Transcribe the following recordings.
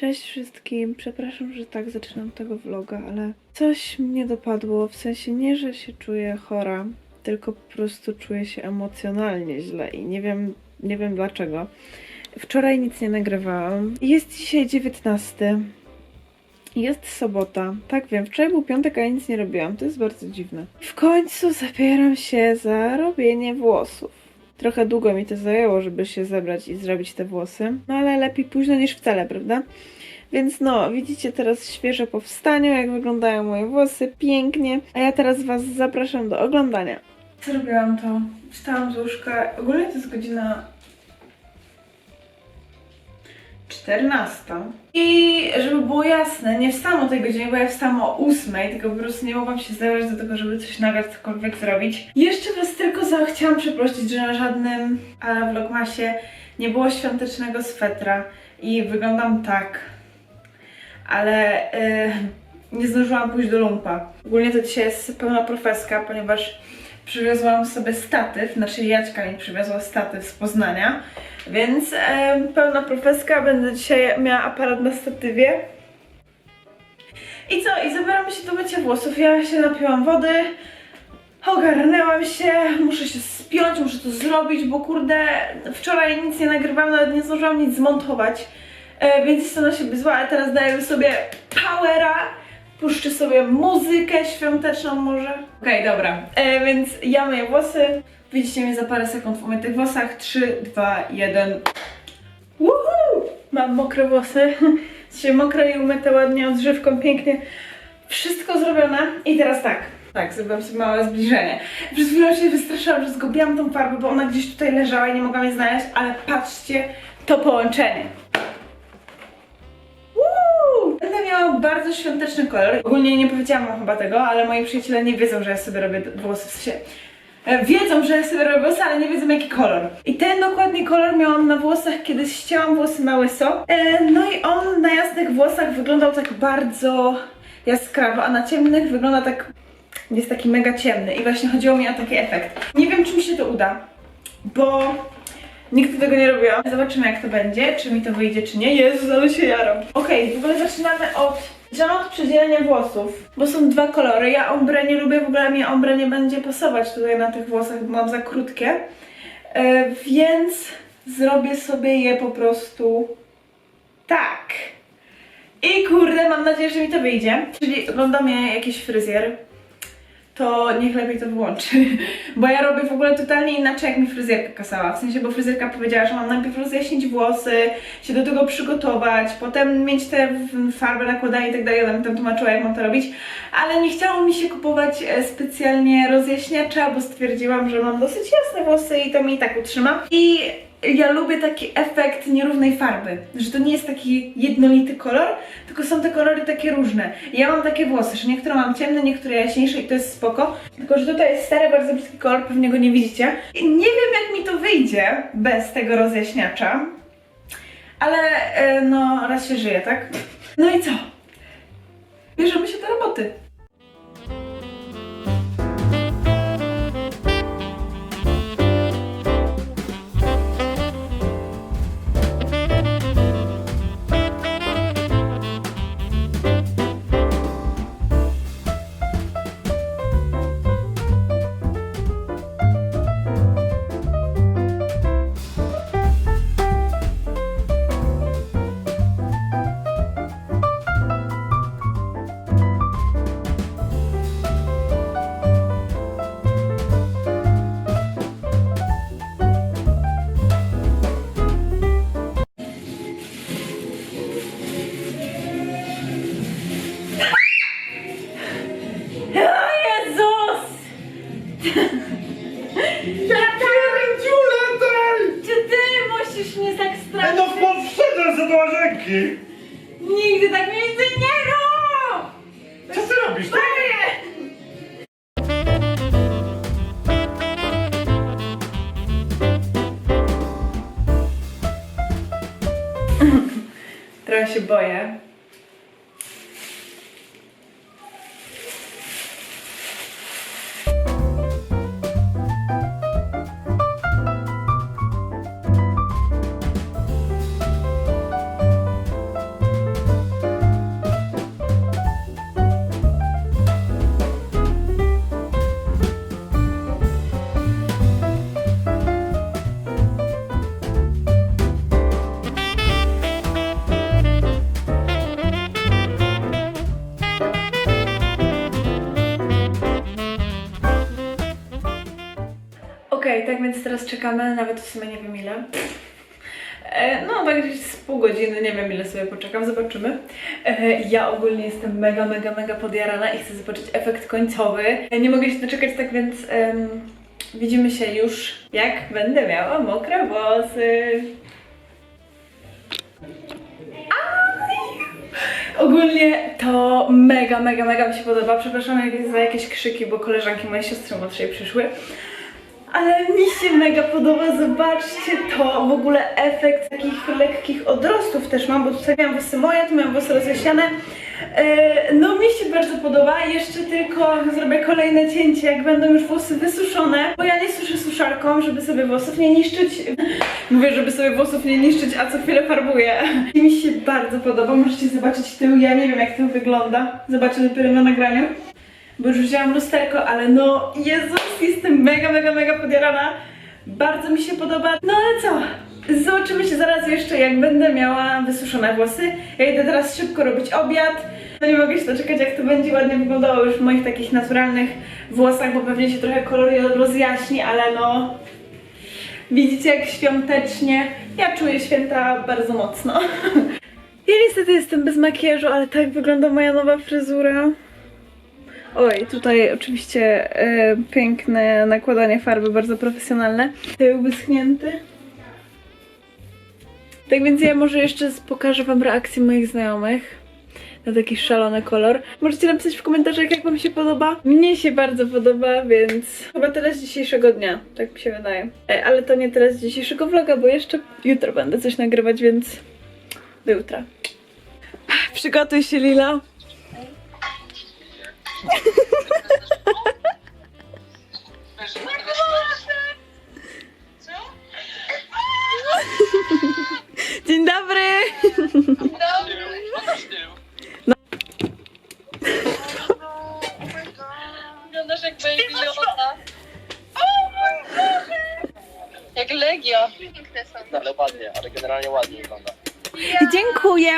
Cześć wszystkim, przepraszam, że tak zaczynam tego vloga, ale coś mnie dopadło, w sensie nie, że się czuję chora, tylko po prostu czuję się emocjonalnie źle i nie wiem, nie wiem dlaczego. Wczoraj nic nie nagrywałam. Jest dzisiaj 19. Jest sobota. Tak wiem, wczoraj był piątek, a ja nic nie robiłam. To jest bardzo dziwne. W końcu zabieram się za robienie włosów. Trochę długo mi to zajęło, żeby się zebrać i zrobić te włosy. No ale lepiej późno niż wcale, prawda? Więc no, widzicie teraz świeże po wstaniu, jak wyglądają moje włosy. Pięknie. A ja teraz Was zapraszam do oglądania. Zrobiłam to. Wstałam z łóżka. Ogólnie to jest godzina 14. I żeby było jasne, nie wstałam o tej godzinie, bo ja wstałam o 8, tylko po prostu nie mogłam się zebrać do tego, żeby coś nagrać, cokolwiek zrobić. Jeszcze was chciałam przeprosić, że na żadnym e, vlogmasie nie było świątecznego swetra i wyglądam tak. Ale e, nie zdążyłam pójść do lumpa. Ogólnie to dzisiaj jest pełna profeska, ponieważ przywiozłam sobie statyw, znaczy Jaćka mi przywiozła statyw z Poznania, więc e, pełna profeska, będę dzisiaj miała aparat na statywie. I co? I zabieram się do mycia włosów. Ja się napiłam wody, ogarnęłam się, muszę się spiąć, muszę to zrobić, bo kurde, wczoraj nic nie nagrywałam, nawet nie zdążyłam nic zmontować, e, więc jestem na siebie zła, ale teraz daję sobie powera, puszczę sobie muzykę świąteczną może. Okej, dobra, e, więc ja myję włosy, widzicie mnie za parę sekund w umytych włosach, 3, 2, 1, Woohoo! Mam mokre włosy. Dzisiaj mokre i umyte ładnie odżywką, pięknie. Wszystko zrobione. I teraz tak. Tak, zrobiłam sobie małe zbliżenie. Przez chwilę się wystraszyłam, że zgubiłam tą farbę, bo ona gdzieś tutaj leżała i nie mogłam jej znaleźć, ale patrzcie to połączenie. Woo! Będę miała bardzo świąteczny kolor. Ogólnie nie powiedziałam wam chyba tego, ale moi przyjaciele nie wiedzą, że ja sobie robię włosy w sensie. E, Wiedzą, że ja sobie robię włosy, ale nie wiedzą jaki kolor. I ten dokładnie kolor miałam na włosach, kiedy ścięłam włosy na łyso. E, no i on na jasnych włosach wyglądał tak bardzo jaskrawo, a na ciemnych wygląda tak... Jest taki mega ciemny i właśnie chodziło mi o taki efekt. Nie wiem, czy mi się to uda, bo nigdy tego nie robiłam. Zobaczymy, jak to będzie, czy mi to wyjdzie, czy nie. Jezus, ale się jaram. Okej, w ogóle zaczynamy od... Zaczynamy od przedzielenia włosów, bo są dwa kolory. Ja ombre nie lubię, w ogóle mi ombre nie będzie pasować tutaj na tych włosach, bo mam za krótkie. E, więc zrobię sobie je po prostu tak. I kurde, mam nadzieję, że mi to wyjdzie. Czyli ogląda mnie jakiś fryzjer, to niech lepiej to wyłączy. Bo ja robię w ogóle totalnie inaczej, jak mi fryzjerka kasała. W sensie, bo fryzjerka powiedziała, że mam najpierw rozjaśnić włosy, się do tego przygotować, potem mieć te farbę nakładanie i tak dalej. Ona mi tam tłumaczyła, jak mam to robić. Ale nie chciało mi się kupować e, specjalnie rozjaśniacza, bo stwierdziłam, że mam dosyć jasne włosy i to mi i tak utrzyma. I ja lubię taki efekt nierównej farby, że to nie jest taki jednolity kolor, tylko są te kolory takie różne. Ja mam takie włosy, że niektóre mam ciemne, niektóre jaśniejsze i to jest spoko. Tylko, że tutaj jest stary, bardzo brzydki kolor, pewnie go nie widzicie. I nie wiem, jak mi to wyjdzie bez tego rozjaśniacza, ale e, no, raz się żyje, tak? No i co? Bierzemy się do roboty. Pierdziule daj! Czy ty musisz mnie tak straszyć? No podszedłem za do łazienki! Nigdy tak mi nigdy nie rób! Co ty robisz? Boję! Trochę się boję. Więc teraz czekamy, nawet w sumie nie wiem ile. E, No, tak gdzieś z pół godziny, nie wiem ile sobie poczekam, zobaczymy. E, Ja ogólnie jestem mega, mega, mega podjarana i chcę zobaczyć efekt końcowy. E, Nie mogę się doczekać, tak więc em, widzimy się już, jak będę miała mokre włosy. Ogólnie to mega, mega, mega mi się podoba. Przepraszam jak- za jakieś krzyki, bo koleżanki mojej siostry młodszej przyszły. Ale mi się mega podoba, zobaczcie to, w ogóle efekt takich lekkich odrostów też mam, bo tutaj miałam włosy moje, tu miałam włosy rozjaśniane. E, No mi się bardzo podoba, jeszcze tylko zrobię kolejne cięcie, jak będą już włosy wysuszone, bo ja nie suszę suszarką, żeby sobie włosów nie niszczyć. Mówię, żeby sobie włosów nie niszczyć, a co chwilę farbuję. I mi się bardzo podoba, możecie zobaczyć tył, ja nie wiem jak to wygląda, zobaczę dopiero na nagraniu bo już wzięłam lusterko, ale no Jezus, jestem mega, mega, mega podjarana. Bardzo mi się podoba. No ale co? Zobaczymy się zaraz jeszcze, jak będę miała wysuszone włosy. Ja idę teraz szybko robić obiad. No nie mogę się doczekać, jak to będzie ładnie wyglądało już w moich takich naturalnych włosach, bo pewnie się trochę kolor rozjaśni, ale no... Widzicie, jak świątecznie. Ja czuję święta bardzo mocno. Ja niestety jestem bez makijażu, ale tak wygląda moja nowa fryzura. Oj, tutaj oczywiście e, piękne nakładanie farby, bardzo profesjonalne. Tył wyschnięty. Tak więc ja może jeszcze pokażę wam reakcję moich znajomych na taki szalony kolor. Możecie napisać w komentarzach, jak wam się podoba. Mnie się bardzo podoba, więc chyba tyle z dzisiejszego dnia, tak mi się wydaje. E, ale to nie tyle z dzisiejszego vloga, bo jeszcze jutro będę coś nagrywać, więc do jutra. Przygotuj się, Lila. Dzień dobry! Wyglądasz jak Baby Yoda. Jak Legia. Piękne są. Ale ładnie, ale generalnie ładnie wygląda. Dziękuję!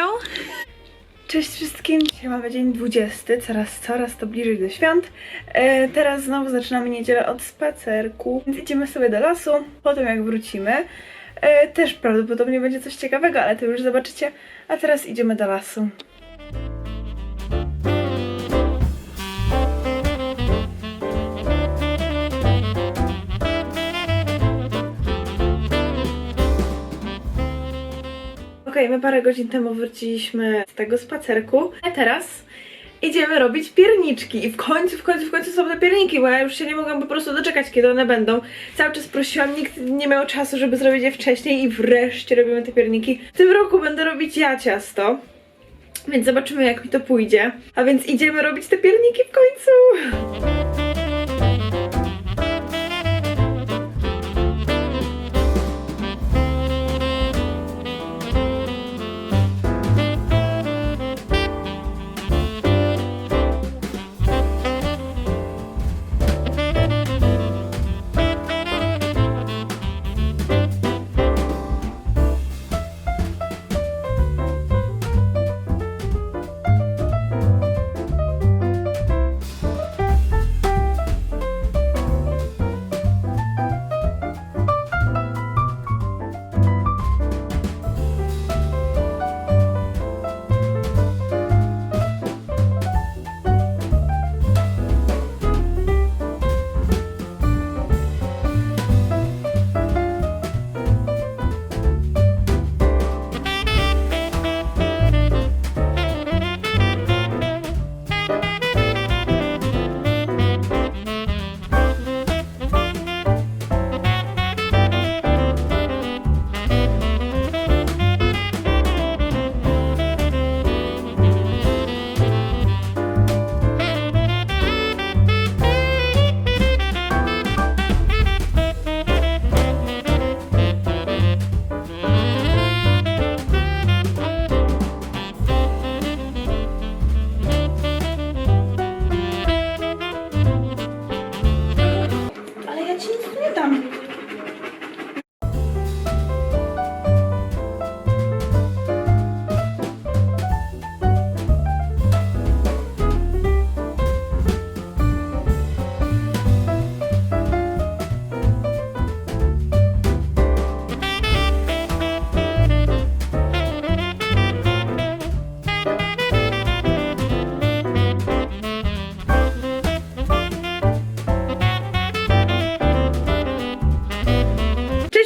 Cześć wszystkim! Dzisiaj mamy dzień 20, coraz, coraz to bliżej do świąt. E, teraz znowu zaczynamy niedzielę od spacerku, więc idziemy sobie do lasu. Potem jak wrócimy, e, też prawdopodobnie będzie coś ciekawego, ale to już zobaczycie. A teraz idziemy do lasu. Okej, my parę godzin temu wróciliśmy z tego spacerku, a teraz idziemy robić pierniczki. I w końcu, w końcu, w końcu są te pierniki, bo ja już się nie mogłam po prostu doczekać, kiedy one będą. Cały czas prosiłam, nikt nie miał czasu, żeby zrobić je wcześniej i wreszcie robimy te pierniki. W tym roku będę robić ja ciasto. Więc zobaczymy, jak mi to pójdzie. A więc idziemy robić te pierniki w końcu.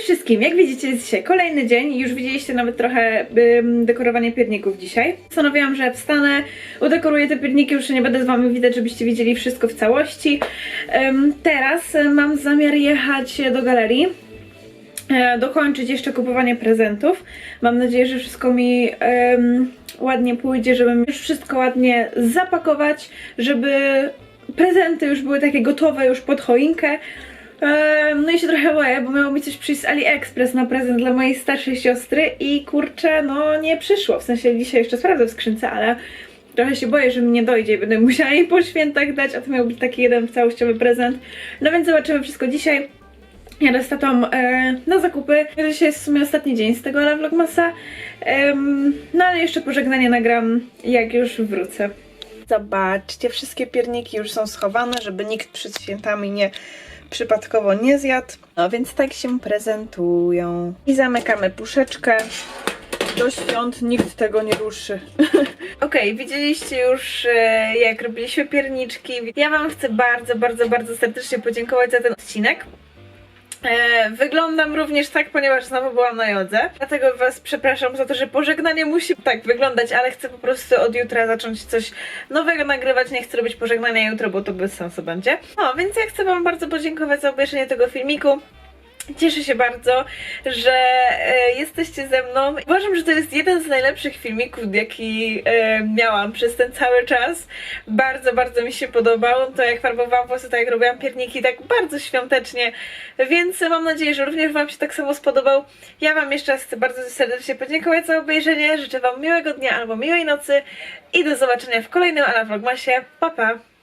Wszystkim! Jak widzicie jest dzisiaj kolejny dzień już widzieliście nawet trochę ym, dekorowanie pierników dzisiaj. Postanowiłam, że wstanę, udekoruję te pierniki, już nie będę z wami widać, żebyście widzieli wszystko w całości. Ym, teraz y, mam zamiar jechać do galerii e, dokończyć jeszcze kupowanie prezentów. Mam nadzieję, że wszystko mi ładnie pójdzie, żebym już wszystko ładnie zapakować, żeby prezenty już były takie gotowe już pod choinkę. Em, no i się trochę boję, bo miało mi coś przyjść z AliExpress na prezent dla mojej starszej siostry i kurczę, no nie przyszło. W sensie dzisiaj jeszcze sprawdzę w skrzynce, ale trochę się boję, że mi nie dojdzie i będę musiała jej po świętach dać, a to miał być taki jeden całościowy prezent. No więc zobaczymy wszystko dzisiaj. Jadę z tatą e, na zakupy. Dzisiaj jest w sumie ostatni dzień z tego ale vlogmasa. Em, no ale jeszcze pożegnanie nagram, jak już wrócę. Zobaczcie, wszystkie pierniki już są schowane, żeby nikt przed świętami nie przypadkowo nie zjadł. No więc tak się prezentują. I zamykamy puszeczkę. Do świąt nikt tego nie ruszy. Okej, widzieliście już e, jak robiliśmy pierniczki. Ja Wam chcę bardzo, bardzo, bardzo serdecznie podziękować za ten odcinek. E, wyglądam również tak, ponieważ znowu byłam na jodze. Dlatego Was przepraszam za to, że pożegnanie musi tak wyglądać, ale chcę po prostu od jutra zacząć coś nowego nagrywać. Nie chcę robić pożegnania jutro, bo to bez sensu będzie. No, więc ja chcę Wam bardzo podziękować za obejrzenie tego filmiku. Cieszę się bardzo, że e, jesteście ze mną. Uważam, że to jest jeden z najlepszych filmików, jaki e, miałam przez ten cały czas. Bardzo, bardzo mi się podobał. To jak farbowałam włosy, tak jak robiłam pierniki, tak bardzo świątecznie. Więc mam nadzieję, że również Wam się tak samo spodobał. Ja Wam jeszcze raz chcę bardzo serdecznie podziękować za obejrzenie. Życzę Wam miłego dnia albo miłej nocy i do zobaczenia w kolejnym Ala Vlogmasie. Pa, pa!